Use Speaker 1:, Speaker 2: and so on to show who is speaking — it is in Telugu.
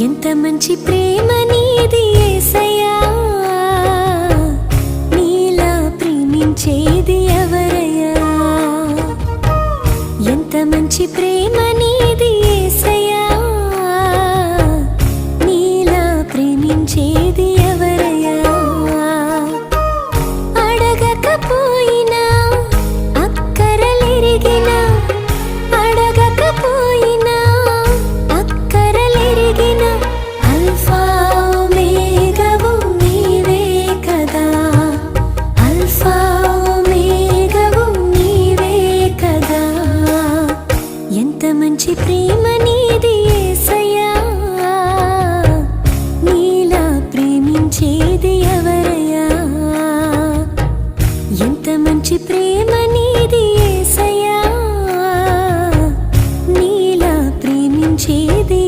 Speaker 1: ఎంత మంచి ప్రేమ నీది ఏసయ్యా? నీలా ప్రేమించేది ఎవరయ్యా? ఎంత మంచి ప్రేమ నీది ఏసయ్యా? నీలా ప్రేమించేది ఎంత మంచి ప్రేమ నీది నీలా ప్రేమించేది ఎవరయ్యా. ఎంత మంచి ప్రేమ నీది ఏసయ్యా. నీలా ప్రేమించేది